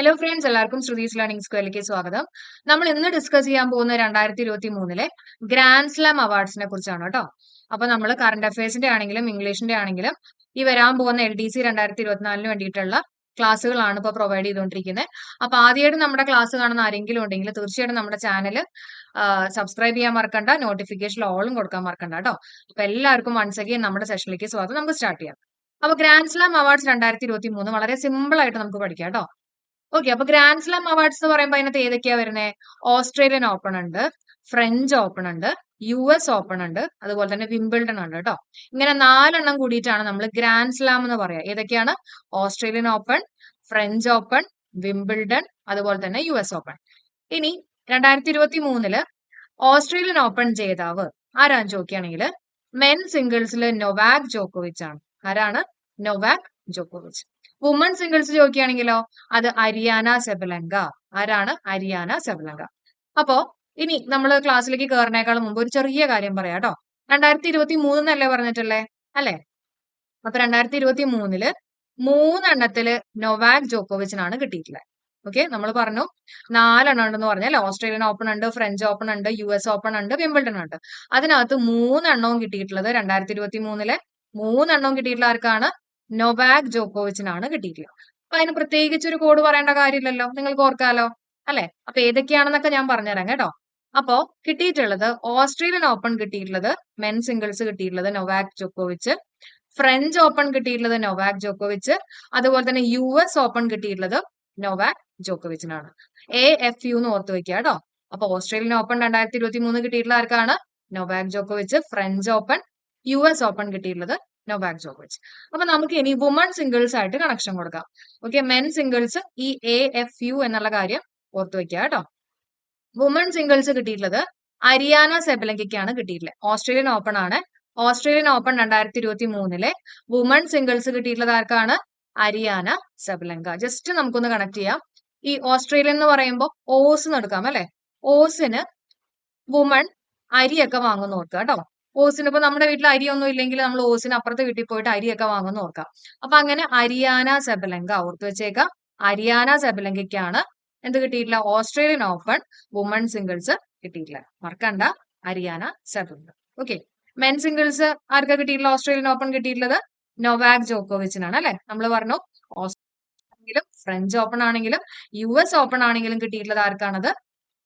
Hello friends എല്ലാവർക്കും Shruthi's learning സ്ക്വയറിലേക്ക് സ്വാഗതം. നമ്മൾ ഇന്ന് ഡിസ്കസ് ചെയ്യാൻ പോകുന്ന രണ്ടായിരത്തി ഇരുപത്തി മൂന്നിലെ ഗ്രാൻഡ് സ്ലാം അവാർഡ്സിനെ കുറിച്ചാണ് കേട്ടോ. അപ്പൊ നമ്മൾ കറണ്ട് അഫയേഴ്സിന്റെ ആണെങ്കിലും ഇംഗ്ലീഷിന്റെ ആണെങ്കിലും ഈ വരാൻ പോകുന്ന എൽ ഡി സി രണ്ടായിരത്തി ഇരുപത്തിനാലിന് വേണ്ടിയിട്ടുള്ള ക്ലാസ്സുകളാണ് ഇപ്പോൾ പ്രൊവൈഡ് ചെയ്തുകൊണ്ടിരിക്കുന്നത് അപ്പൊ ആദ്യമായിട്ട് നമ്മുടെ ക്ലാസ് കാണുന്ന ആരെങ്കിലും ഉണ്ടെങ്കിൽ തീർച്ചയായിട്ടും നമ്മുടെ ചാനൽ സബ്സ്ക്രൈബ് ചെയ്യാൻ മറക്കണ്ട. നോട്ടിഫിക്കേഷൻ ഓളും കൊടുക്കാൻ മറക്കണ്ട കേട്ടോ. അപ്പൊ എല്ലാവർക്കും വൺസ് അഗെയിൻ നമ്മുടെ സെഷനിലേക്ക് സ്വാഗതം. നമുക്ക് സ്റ്റാർട്ട് ചെയ്യാം. അപ്പൊ ഗ്രാൻഡ് സ്ലാം അവാർഡ്സ് രണ്ടായിരത്തി ഇരുപത്തി മൂന്ന് വളരെ സിമ്പിൾ ആയിട്ട് നമുക്ക് പഠിക്കാം കേട്ടോ. ഓക്കെ അപ്പൊ ഗ്രാൻഡ് സ്ലാം അവാർഡ്സ് എന്ന് പറയുമ്പോൾ അതിനകത്ത് ഏതൊക്കെയാ വരുന്നത് ഓസ്ട്രേലിയൻ ഓപ്പൺ ഉണ്ട് ഫ്രഞ്ച് ഓപ്പൺ ഉണ്ട് യു എസ് ഓപ്പൺ ഉണ്ട് അതുപോലെ തന്നെ വിംബിൾഡൺ ഉണ്ട് കേട്ടോ ഇങ്ങനെ നാലെണ്ണം കൂടിയിട്ടാണ് നമ്മൾ ഗ്രാൻഡ് സ്ലാം എന്ന് പറയാ. ഏതൊക്കെയാണ്? Australian Open French Open Wimbledon അതുപോലെ തന്നെ യു എസ് ഓപ്പൺ ഇനി രണ്ടായിരത്തി ഇരുപത്തി മൂന്നിൽ ഓസ്ട്രേലിയൻ ഓപ്പൺ ജേതാവ് ആരാന്ന് ചോദിക്കുകയാണെങ്കിൽ മെൻ സിംഗിൾസിൽ നൊവാക് ജോക്കോവിച്ച് ആണ്. ആരാണ്? നൊവാക് ജോക്കോവിച്ച് വുമൺ സിംഗിൾസ് ചോദിക്കുകയാണെങ്കിലോ അത് അരിയാന സെബലങ്ക ആരാണ്? അരിയാന സെബലങ്ക അപ്പോ ഇനി നമ്മൾ ക്ലാസ്സിലേക്ക് കയറിനേക്കാളും മുമ്പ് ഒരു ചെറിയ കാര്യം പറയാം കേട്ടോ. രണ്ടായിരത്തി ഇരുപത്തി മൂന്നല്ലേ പറഞ്ഞിട്ടുള്ളേ? അല്ലെ? അപ്പൊ രണ്ടായിരത്തി ഇരുപത്തി മൂന്നിൽ മൂന്നെണ്ണത്തിൽ നൊവാക് ജോക്കോവിച്ചിനാണ് കിട്ടിയിട്ടുള്ളത്. ഓക്കെ നമ്മൾ പറഞ്ഞു നാലെണ്ണം ഉണ്ടെന്ന് പറഞ്ഞാൽ ഓസ്ട്രേലിയൻ ഓപ്പൺ ഉണ്ട് ഫ്രഞ്ച് ഓപ്പൺ ഉണ്ട് യു എസ് ഓപ്പൺ ഉണ്ട് വിംബിൾട്ടൺ ഉണ്ട്. അതിനകത്ത് മൂന്നെണ്ണവും കിട്ടിയിട്ടുള്ളത് രണ്ടായിരത്തി ഇരുപത്തി മൂന്നിലെ മൂന്നെണ്ണവും കിട്ടിയിട്ടുള്ള ആർക്കാണ്? നൊവാക് ജോക്കോവിച്ചിനാണ് കിട്ടിയിട്ടുള്ളത്. അപ്പൊ അതിന് പ്രത്യേകിച്ച് ഒരു കോഡ് പറയേണ്ട കാര്യമില്ലല്ലോ? നിങ്ങൾക്ക് ഓർക്കാലോ? അല്ലെ? അപ്പൊ ഏതൊക്കെയാണെന്നൊക്കെ ഞാൻ പറഞ്ഞുതരാം കേട്ടോ. അപ്പോ കിട്ടിയിട്ടുള്ളത് ഓസ്ട്രേലിയൻ ഓപ്പൺ കിട്ടിയിട്ടുള്ളത് മെൻ സിംഗിൾസ് കിട്ടിയിട്ടുള്ളത് നൊവാക് ജോക്കോവിച്ച് ഫ്രഞ്ച് ഓപ്പൺ കിട്ടിയിട്ടുള്ളത് നൊവാക് ജോക്കോവിച്ച് അതുപോലെ തന്നെ യു എസ് ഓപ്പൺ കിട്ടിയിട്ടുള്ളത് നൊവാക് ജോക്കോവിച്ചിനാണ് എ എഫ് യു എന്ന് ഓർത്ത് വെക്കുക കേട്ടോ. അപ്പൊ ഓസ്ട്രേലിയൻ ഓപ്പൺ രണ്ടായിരത്തി ഇരുപത്തി മൂന്ന് കിട്ടിയിട്ടുള്ള ആർക്കാണ്? നൊവാക് ജോക്കോവിച്ച് French Open U S Open കിട്ടിയിട്ടുള്ളത് നൊവാക് ജോക്കോവിച്ച് അപ്പൊ നമുക്ക് ഇനി വുമൺ സിംഗിൾസ് ആയിട്ട് കണക്ഷൻ കൊടുക്കാം. ഓക്കെ മെൻ സിംഗിൾസ് ഈ എ എഫ് യു എന്നുള്ള കാര്യം ഓർത്ത് വെക്കുക കേട്ടോ. വുമൺ സിംഗിൾസ് കിട്ടിയിട്ടുള്ളത് അരിയാന സെബലങ്കയ്ക്കാണ് കിട്ടിയിട്ടുള്ളത്. ഓസ്ട്രേലിയൻ ഓപ്പൺ ആണ്. ഓസ്ട്രേലിയൻ ഓപ്പൺ രണ്ടായിരത്തി ഇരുപത്തി മൂന്നിലെ വുമൺ സിംഗിൾസ് കിട്ടിയിട്ടുള്ളത് ആർക്കാണ്? അരിയാന സെബലങ്ക ജസ്റ്റ് നമുക്കൊന്ന് കണക്ട് ചെയ്യാം. ഈ ഓസ്ട്രേലിയ എന്ന് പറയുമ്പോൾ ഓസ് എന്ന് എടുക്കാം അല്ലെ? ഓസിന് വുമൺ അരിയൊക്കെ വാങ്ങുന്ന ഓർക്കുക കേട്ടോ. ഓസിന് ഇപ്പൊ നമ്മുടെ വീട്ടിൽ അരിയൊന്നും ഇല്ലെങ്കിൽ നമ്മൾ ഓസിന് അപ്പുറത്തെ വീട്ടിൽ പോയിട്ട് അരിയൊക്കെ വാങ്ങുന്ന ഓർക്കാം. അപ്പൊ അങ്ങനെ അരിയാന സെബലങ്ക ഓർത്ത് വെച്ചേക്ക. അരിയാന സെബലങ്കയ്ക്കാണ് എന്ത് കിട്ടിയിട്ടില്ല? ഓസ്ട്രേലിയൻ ഓപ്പൺ വുമൺ സിംഗിൾസ് കിട്ടിയിട്ടില്ല. മറക്കണ്ട. Aryna Sabalenka. Okay men singles ആർക്കാ കിട്ടിയിട്ടുള്ള? ഓസ്ട്രേലിയൻ ഓപ്പൺ കിട്ടിയിട്ടുള്ളത്? നൊവാക് ജോക്കോവിച്ചിനാണ് അല്ലെ? നമ്മൾ പറഞ്ഞു ഓസ്ട്രേലിയൻ ഫ്രഞ്ച് ഓപ്പൺ ആണെങ്കിലും യു എസ് ഓപ്പൺ ആണെങ്കിലും കിട്ടിയിട്ടുള്ളത് ആർക്കാണത്?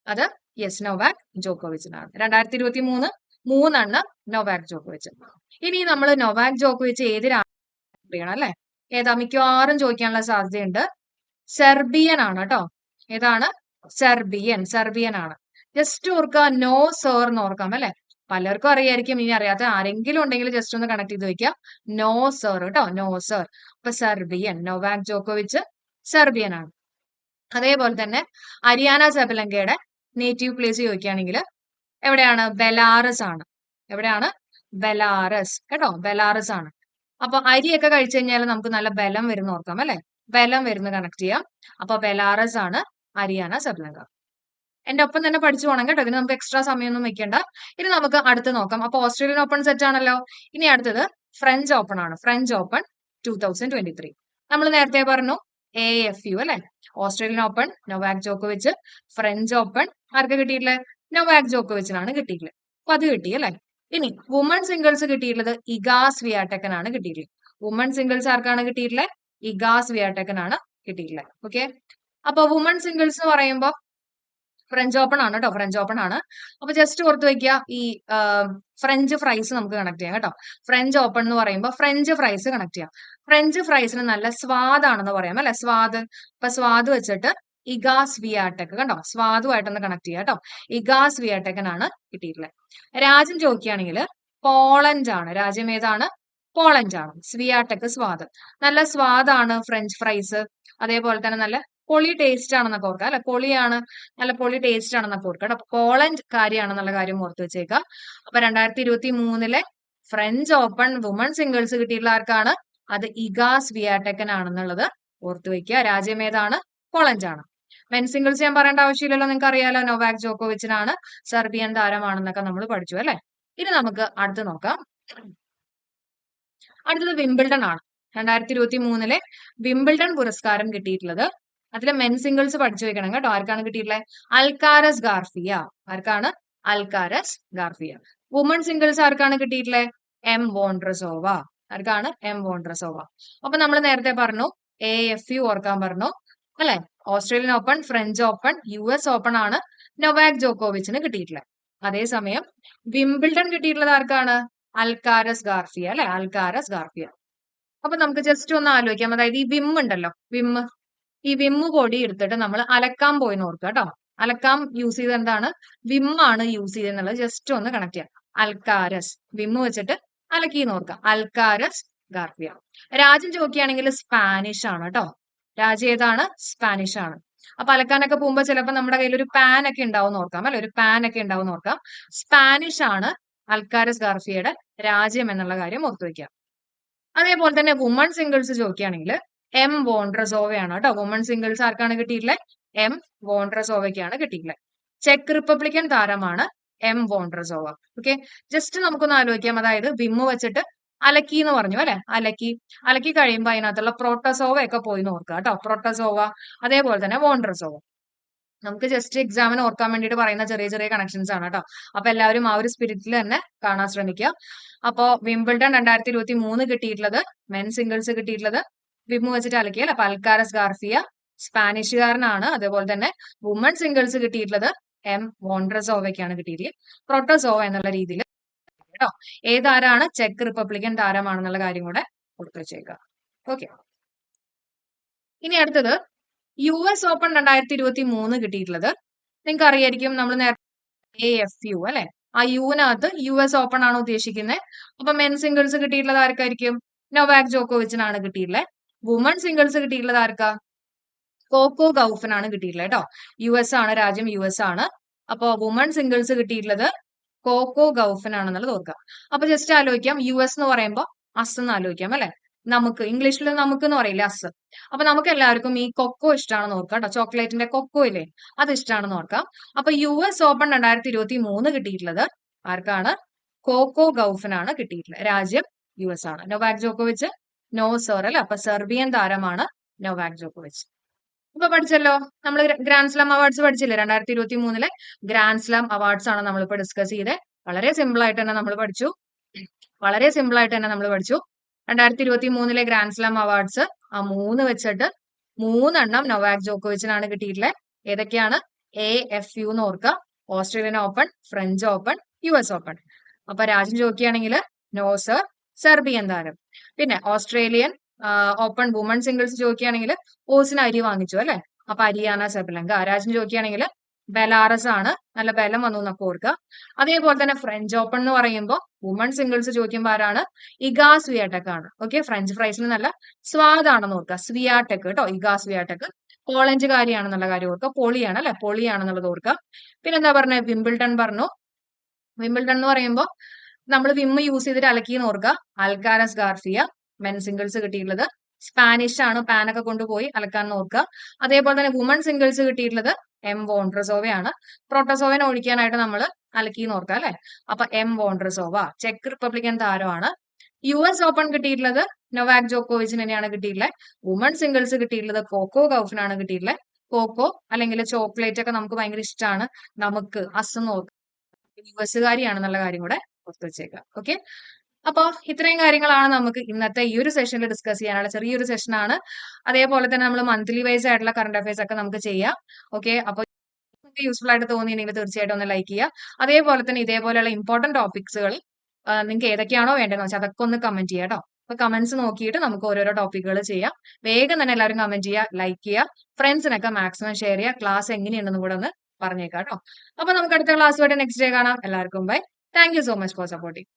അത് യെസ് നോവാക് ജോക്കോവിച്ചിനാണ് രണ്ടായിരത്തി ഇരുപത്തി മൂന്ന് മൂന്നെണ്ണം നൊവാക് ജോക്കോവിച്ച് ഇനി നമ്മൾ നൊവാക് ജോക്കോവിച്ച് ഏത് രാജ്യം അല്ലെ? ഏതാ? മിക്കവാറും ചോദിക്കാനുള്ള സാധ്യതയുണ്ട്. സെർബിയൻ ആണ് കേട്ടോ. ഏതാണ്? സെർബിയൻ സെർബിയൻ ആണ്. ജസ്റ്റ് ഓർക്കുക നോ സേർ എന്ന് ഓർക്കാം അല്ലെ? പലർക്കും അറിയായിരിക്കും ഇനി അറിയാത്ത ആരെങ്കിലും ഉണ്ടെങ്കിൽ ജസ്റ്റ് ഒന്ന് കണക്ട് ചെയ്ത് വെക്കാം നോ സർ കേട്ടോ. നോ സർ അപ്പൊ സെർബിയൻ നൊവാക് ജോക്കോവിച്ച് സെർബിയൻ ആണ്. അതേപോലെ തന്നെ അരിയാന സബലങ്കയുടെ നേറ്റീവ് പ്ലേസ് ചോദിക്കുകയാണെങ്കിൽ എവിടെയാണ്? ബെലാറസ് ആണ്. എവിടെയാണ്? ബെലാറസ്. കേട്ടോ? ബെലാറസ് ആണ്. അപ്പൊ അരിയൊക്കെ കഴിച്ചു കഴിഞ്ഞാൽ നമുക്ക് നല്ല ബലം വരുന്ന ഓർക്കാം അല്ലെ? ബലം വരുന്ന കണക്ട് ചെയ്യാം. അപ്പൊ ബെലാറസ് ആണ് അരിയാന സർലങ്ക എന്റെ ഒപ്പം തന്നെ പഠിച്ചു പോകണം കേട്ടോ. ഇതിന് നമുക്ക് എക്സ്ട്രാ സമയമൊന്നും വെക്കേണ്ട. ഇനി നമുക്ക് അടുത്ത് നോക്കാം. അപ്പൊ ഓസ്ട്രേലിയൻ ഓപ്പൺ സെറ്റ് ആണല്ലോ. ഇനി അടുത്തത് ഫ്രഞ്ച് ഓപ്പൺ ആണ്. French Open two thousand twenty three നമ്മൾ നേരത്തെ പറഞ്ഞു എ എഫ് യു അല്ലെ? ഓസ്ട്രേലിയൻ ഓപ്പൺ നൊവാക് ജോക്കോവിച്ച് ഫ്രഞ്ച് ഓപ്പൺ ആർക്ക് കിട്ടിയിട്ടില്ലേ നൊവാക് ജോക്കോവിച്ചിനാണ് കിട്ടിയിട്ടുള്ളത്. അപ്പൊ അത് കിട്ടിയല്ലേ ഇനി വുമൺ സിംഗിൾസ് കിട്ടിയിട്ടുള്ളത് ഇഗാസ് വിയാട്ടക്കനാണ് കിട്ടിയിട്ടുള്ളത്. വുമൺ സിംഗിൾസ് ആർക്കാണ് കിട്ടിയിട്ടുള്ളത്? ഇഗാസ് വിയാട്ടക്കനാണ് കിട്ടിയിട്ടുള്ളത്. ഓക്കെ അപ്പൊ വുമൺ സിംഗിൾസ് എന്ന് പറയുമ്പോൾ ഫ്രഞ്ച് ഓപ്പൺ ആണ് കേട്ടോ ഫ്രഞ്ച് ഓപ്പൺ ആണ്. അപ്പൊ ജസ്റ്റ് ഓർത്ത് വെക്കുക ഈ ഫ്രഞ്ച് ഫ്രൈസ് നമുക്ക് കണക്ട് ചെയ്യാം കേട്ടോ. ഫ്രഞ്ച് ഓപ്പൺ എന്ന് പറയുമ്പോൾ ഫ്രഞ്ച് ഫ്രൈസ് കണക്ട് ചെയ്യാം. ഫ്രഞ്ച് ഫ്രൈസിന് നല്ല സ്വാദാണെന്ന് പറയാം അല്ലെ? സ്വാദ്. അപ്പൊ സ്വാദ് വെച്ചിട്ട് ഇഗാസ് വിയാടെക് കണ്ടോ? സ്വാദുമായിട്ടൊന്ന് കണക്ട് ചെയ്യാം കേട്ടോ. ഇഗാസ് വിയാടെക്കനാണ് കിട്ടിയിട്ടുള്ളത്. രാജ്യം ചോദിക്കുകയാണെങ്കിൽ പോളണ്ട് ആണ് രാജ്യം ഏതാണ്? പോളണ്ട് ആണ് സ്വിയാടെക് സ്വാദ്. നല്ല സ്വാദാണ് ഫ്രഞ്ച് ഫ്രൈസ്. അതേപോലെ തന്നെ നല്ല പൊളി ടേസ്റ്റ് ആണെന്നൊക്കെ ഓർക്കുക. അല്ലെ പൊളിയാണ് നല്ല പൊളി ടേസ്റ്റ് ആണെന്നൊക്കെ ഓർക്കുക അപ്പൊ പോളണ്ട് കാര്യമാണെന്നുള്ള കാര്യം ഓർത്ത് വെച്ചേക്കുക. അപ്പൊ രണ്ടായിരത്തി ഇരുപത്തി മൂന്നിലെ ഫ്രഞ്ച് ഓപ്പൺ വുമൺ സിംഗിൾസ് കിട്ടിയിട്ടുള്ള ആർക്കാണ്? അത് ഇഗാസ് വിയാടെക്കൻ ആണെന്നുള്ളത് ഓർത്തു വെക്കുക. രാജ്യം ഏതാണ്? ആണ് മെൻ സിംഗിൾസ് ഞാൻ പറയേണ്ട ആവശ്യമില്ലല്ലോ നിങ്ങൾക്ക് അറിയാലോ നോവാക് ജോക്കോവിച്ചിനാണ് സെർബിയൻ താരമാണെന്നൊക്കെ നമ്മൾ പഠിച്ചു അല്ലെ? ഇനി നമുക്ക് അടുത്ത് നോക്കാം. അടുത്തത് വിംബിൾഡൺ ആണ്. രണ്ടായിരത്തി ഇരുപത്തി മൂന്നിലെ വിംബിൾഡൺ പുരസ്കാരം കിട്ടിയിട്ടുള്ളത്. അതിലെ മെൻ സിംഗിൾസ് പഠിച്ചു വെക്കണം കേട്ടോ. ആർക്കാണ് കിട്ടിയിട്ടുള്ളത് അൽക്കാരസ് ഗാർഫിയ ആർക്കാണ്? അൽക്കാരസ് ഗാർഫിയ വുമൺ സിംഗിൾസ് ആർക്കാണ് കിട്ടിയിട്ടുള്ളത് എം വോൺഡ്രസോവ ആർക്കാണ്? എം വോൺഡ്രസോവ അപ്പൊ നമ്മൾ നേരത്തെ പറഞ്ഞു എ എഫ് യു ഓർക്കാൻ പറഞ്ഞു അല്ലെ? Australian Open French Open U S Open ആണ് നൊവാക് ജോക്കോവിച്ചിന് കിട്ടിയിട്ടുള്ളത്. അതേസമയം വിംബിൾഡൺ കിട്ടിയിട്ടുള്ളത് ആർക്കാണ്? അൽക്കാരസ് ഗാർഫിയ അല്ലെ? Alcaraz Garfia. അപ്പൊ നമുക്ക് ജസ്റ്റ് ഒന്ന് ആലോചിക്കാം. അതായത് ഈ വിം ഉണ്ടല്ലോ വിം. ഈ വിമ്മ് പൊടി എടുത്തിട്ട് നമ്മൾ അലക്കാൻ പോയി നോക്കുക കേട്ടോ. അലക്കാം യൂസ് ചെയ്ത് എന്താണ്? വിം ആണ് യൂസ് ചെയ്തെന്നുള്ളത് ജസ്റ്റ് ഒന്ന് കണക്ട് ചെയ്യാം. അൽക്കാരസ്. വിമ്മ് വെച്ചിട്ട് അലക്കി നോക്കുക അൽക്കാരസ് ഗാർഫിയ. രാജ്യം ചോദിക്കുകയാണെങ്കിൽ സ്പാനിഷ് ആണ് കേട്ടോ. രാജ്യം ഏതാണ് സ്പാനിഷ് ആണ്. അപ്പൊ അലക്കാനൊക്കെ പോകുമ്പോ ചിലപ്പോൾ നമ്മുടെ കയ്യിൽ ഒരു പാൻ ഒക്കെ ഉണ്ടാവും ഓർക്കാം അല്ലെ? ഒരു പാൻ ഒക്കെ ഉണ്ടാവും ഓർക്കാം. സ്പാനിഷ് ആണ് അൽക്കാരസ് ഗാർഫിയയുടെ രാജ്യം എന്നുള്ള കാര്യം ഓർത്തു വെക്കുക. അതേപോലെ തന്നെ വുമൺ സിംഗിൾസ് ചോദിക്കുകയാണെങ്കിൽ എം വോൺഡ്രസോവയാണ് കേട്ടോ വുമൺ സിംഗിൾസ് ആർക്കാണ് കിട്ടിയിട്ടുള്ളത്? എം വോൺഡ്രസോവയ്ക്കാണ് കിട്ടിയിട്ടുള്ളത്. ചെക്ക് റിപ്പബ്ലിക്കൻ താരമാണ് എം വോൺഡ്രസോവ ഓക്കെ ജസ്റ്റ് നമുക്കൊന്ന് ആലോചിക്കാം. അതായത് വിമ്മ് വെച്ചിട്ട് അലക്കി എന്ന് പറഞ്ഞു അല്ലെ? അലക്കി. അലക്കി കഴിയുമ്പോൾ അതിനകത്തുള്ള പ്രോട്ടസോവ ഒക്കെ പോയി നോക്കുക കേട്ടോ. പ്രോട്ടസോവ അതേപോലെ തന്നെ വോണ്ടർസോവ നമുക്ക് ജസ്റ്റ് എക്സാമിന് ഓർക്കാൻ വേണ്ടിയിട്ട് പറയുന്ന ചെറിയ ചെറിയ കണക്ഷൻസ് ആണ് കേട്ടോ. അപ്പൊ എല്ലാവരും ആ ഒരു സ്പിരിറ്റിൽ തന്നെ കാണാൻ ശ്രമിക്കുക. അപ്പോൾ വിംബിൾഡൺ രണ്ടായിരത്തി ഇരുപത്തി മൂന്ന് കിട്ടിയിട്ടുള്ളത് മെൻ സിംഗിൾസ് കിട്ടിയിട്ടുള്ളത് വിമ്മു വെച്ചിട്ട് അലക്കിയാൽ അപ്പൊ അൽക്കാരസ് ഗാർഫിയ സ്പാനിഷുകാരനാണ്. അതേപോലെ തന്നെ വുമൺ സിംഗിൾസ് കിട്ടിയിട്ടുള്ളത് എം വോൺഡ്രസോവയ്ക്കാണ് കിട്ടിയിട്ടുള്ളത് പ്രോട്ടോസോവ എന്നുള്ള രീതിയിൽ കേട്ടോ? ഏതാരാണ് ചെക്ക് റിപ്പബ്ലിക്കൻ താരമാണെന്നുള്ള കാര്യം കൂടെ കൊടുത്തു വെച്ചേക്കാം. ഓക്കെ. ഇനി അടുത്തത് യു എസ് ഓപ്പൺ രണ്ടായിരത്തി ഇരുപത്തി മൂന്ന് കിട്ടിയിട്ടുള്ളത് നിങ്ങൾക്ക് അറിയായിരിക്കും നമ്മൾ നേരത്തെ എ എഫ് യു അല്ലെ? ആ യുവിനകത്ത് യു എസ് ഓപ്പൺ ആണ് ഉദ്ദേശിക്കുന്നത് അപ്പൊ മെൻ സിംഗിൾസ് കിട്ടിയിട്ടുള്ളത് ആർക്കായിരിക്കും? നൊവാക് ജോക്കോവിച്ചിനാണ് കിട്ടിയിട്ടുള്ളത് വുമൺ സിംഗിൾസ് കിട്ടിയിട്ടുള്ളത് ആർക്കാ? കോക്കോ ഗൗഫിനാണ് കിട്ടിയിട്ടുള്ളത് കേട്ടോ. യു എസ് ആണ് രാജ്യം യു എസ് ആണ്. അപ്പോ വുമൺ സിംഗിൾസ് കിട്ടിയിട്ടുള്ളത് കോക്കോ ഗൗഫിനാണെന്നുള്ളത് ഓർക്കുക. അപ്പൊ ജസ്റ്റ് ആലോചിക്കാം. യു എസ് എന്ന് പറയുമ്പോൾ അസ് എന്ന് ആലോചിക്കാം അല്ലെ? നമുക്ക് ഇംഗ്ലീഷിൽ നമുക്ക് എന്ന് പറയില്ല അസ് അപ്പൊ നമുക്ക് എല്ലാവർക്കും ഈ കൊക്കോ ഇഷ്ടമാണെന്ന് ഓർക്കാം കേട്ടോ. ചോക്ലേറ്റിന്റെ കൊക്കോ ഇല്ലേ? അത് ഇഷ്ടമാണെന്ന് ഓർക്കാം. അപ്പൊ യു എസ് ഓപ്പൺ രണ്ടായിരത്തി ഇരുപത്തി മൂന്ന് കിട്ടിയിട്ടുള്ളത് ആർക്കാണ്? കോക്കോ ഗൗഫിനാണ് കിട്ടിയിട്ടുള്ളത്. രാജ്യം യു എസ് ആണ്. നോവാക് ജോക്കോവിച്ച് നോ സോറൽ അപ്പൊ സെർബിയൻ താരമാണ് നോവാക് ജോക്കോവിച്ച്. ഇപ്പൊ പഠിച്ചല്ലോ? നമ്മൾ ഗ്രാൻഡ് സ്ലാം അവാർഡ്സ് പഠിച്ചില്ലേ രണ്ടായിരത്തി ഇരുപത്തി മൂന്നിലെ ഗ്രാൻഡ് സ്ലാം അവാർഡ്സ് ആണ് നമ്മളിപ്പോ ഡിസ്കസ് ചെയ്തത് വളരെ സിമ്പിൾ ആയിട്ട് തന്നെ നമ്മൾ പഠിച്ചു. വളരെ സിമ്പിൾ ആയിട്ട് തന്നെ നമ്മൾ പഠിച്ചു. രണ്ടായിരത്തി ഇരുപത്തി മൂന്നിലെ ഗ്രാൻഡ് സ്ലാം അവാർഡ്സ് ആ മൂന്ന് വെച്ചിട്ട് മൂന്നെണ്ണം നൊവാക് ജോക്കോവിച്ചിനാണ് കിട്ടിയിട്ടുള്ളത് ഏതൊക്കെയാണ്? എ എഫ് യു എന്ന് ഓർക്കുക Australian Open French Open U S Open. അപ്പൊ രാജ്യം ചോദിക്കുകയാണെങ്കിൽ നോസർ സെർബിയൻ താരം. പിന്നെ ഓസ്ട്രേലിയൻ ഓപ്പൺ വുമൺ സിംഗിൾസ് ചോദിക്കുകയാണെങ്കിൽ ഓസിന് അരി വാങ്ങിച്ചു അല്ലെ? അപ്പൊ അരിയാന സെബലങ്ക രാജ്യം ചോദിക്കുകയാണെങ്കിൽ ബെലാറസ് ആണ് നല്ല ബലം വന്നു എന്നൊക്കെ ഓർക്കുക. അതേപോലെ തന്നെ ഫ്രഞ്ച് ഓപ്പൺ എന്ന് പറയുമ്പോൾ വുമൺ സിംഗിൾസ് ചോദിക്കുമ്പോൾ ആരാണ്? ഇഗാ സ്വിയാടെക് ആണ്. ഓക്കെ ഫ്രഞ്ച് ഫ്രൈസിന് നല്ല സ്വാദാണെന്ന് ഓർക്കുക. സ്വിയാടെക് കേട്ടോ ഇഗാ സ്വിയാടെക് പോളഞ്ചുകാരിയാണെന്നുള്ള കാര്യം ഓർക്കുക. പൊളിയാണ് അല്ലെ? പൊളിയാണെന്നുള്ളത് ഓർക്കുക. പിന്നെ എന്താ പറഞ്ഞത് വിംബിൾട്ടൺ പറഞ്ഞു. വിംബിൾട്ടൺ എന്ന് പറയുമ്പോൾ നമ്മൾ വിമ്മ് യൂസ് ചെയ്തിട്ട് അലക്കിന്ന് ഓർക്കുക. Alcaraz Garfia. മെൻ സിംഗിൾസ് കിട്ടിയിട്ടുള്ളത്. സ്പാനിഷ് ആണ് പാനൊക്കെ കൊണ്ടുപോയി അലക്കാൻ നോക്കുക. അതേപോലെ തന്നെ വുമൺ സിംഗിൾസ് കിട്ടിയിട്ടുള്ളത് എം വോൺഡ്രസോവയാണ് പ്രോട്ടസോവനെ ഒഴിക്കാനായിട്ട് നമ്മൾ അലക്കി നോക്കുക അല്ലെ? അപ്പൊ എം വോണ്ട്രസോവ ചെക്ക് റിപ്പബ്ലിക്കൻ താരമാണ്. യു എസ് ഓപ്പൺ കിട്ടിയിട്ടുള്ളത് നൊവാക് ജോക്കോവിച്ചിന് തന്നെയാണ് കിട്ടിയിട്ടുള്ളത്. വുമൺ സിംഗിൾസ് കിട്ടിയിട്ടുള്ളത് കോക്കോ ഗൗഫിനാണ് കിട്ടിയിട്ടുള്ളത്. കോക്കോ അല്ലെങ്കിൽ ചോക്ലേറ്റ് ഒക്കെ നമുക്ക് ഭയങ്കര ഇഷ്ടമാണ്. നമുക്ക് അസ് നോക്കുക യു എസ്സുകാരിയാണെന്നുള്ള കാര്യം കൂടെ ഓർത്ത് വെച്ചേക്കാം ഓക്കെ അപ്പോ ഇത്രയും കാര്യങ്ങളാണ് നമുക്ക് ഇന്നത്തെ ഈ ഒരു സെഷനിൽ ഡിസ്കസ് ചെയ്യാനുള്ള ചെറിയൊരു സെഷനാണ് അതേപോലെ തന്നെ നമ്മൾ മന്ത്ലി വൈസ് ആയിട്ടുള്ള കറണ്ട് അഫയേഴ്സ് ഒക്കെ നമുക്ക് ചെയ്യാം. ഓക്കെ അപ്പോൾ യൂസ്ഫുൾ ആയിട്ട് തോന്നിയിട്ടുണ്ടെങ്കിൽ തീർച്ചയായിട്ടും ഒന്ന് ലൈക്ക് ചെയ്യുക. അതേപോലെ തന്നെ ഇതേപോലെയുള്ള ഇമ്പോർട്ടന്റ് ടോപ്പിക്സുകൾ നിങ്ങൾക്ക് ഏതൊക്കെയാണോ വേണ്ടതെന്ന് വെച്ചാൽ അതൊക്കെ ഒന്ന് കമന്റ് ചെയ്യാം കേട്ടോ അപ്പൊ കമന്റ്സ് നോക്കിയിട്ട് നമുക്ക് ഓരോരോ ടോപ്പിക്കുകൾ ചെയ്യാം. വേഗം തന്നെ എല്ലാവരും കമന്റ് ചെയ്യുക ലൈക്ക് ചെയ്യുക. ഫ്രണ്ട്സിനൊക്കെ മാക്സിമം ഷെയർ ചെയ്യുക. ക്ലാസ് എങ്ങനെയുണ്ടെന്ന് കൂടെ ഒന്ന് പറഞ്ഞേക്കാം കേട്ടോ അപ്പൊ നമുക്ക് അടുത്ത ക്ലാസ്സുമായിട്ട് നെക്സ്റ്റ് ഡേ കാണാം. എല്ലാവർക്കും bye thank so much for supporting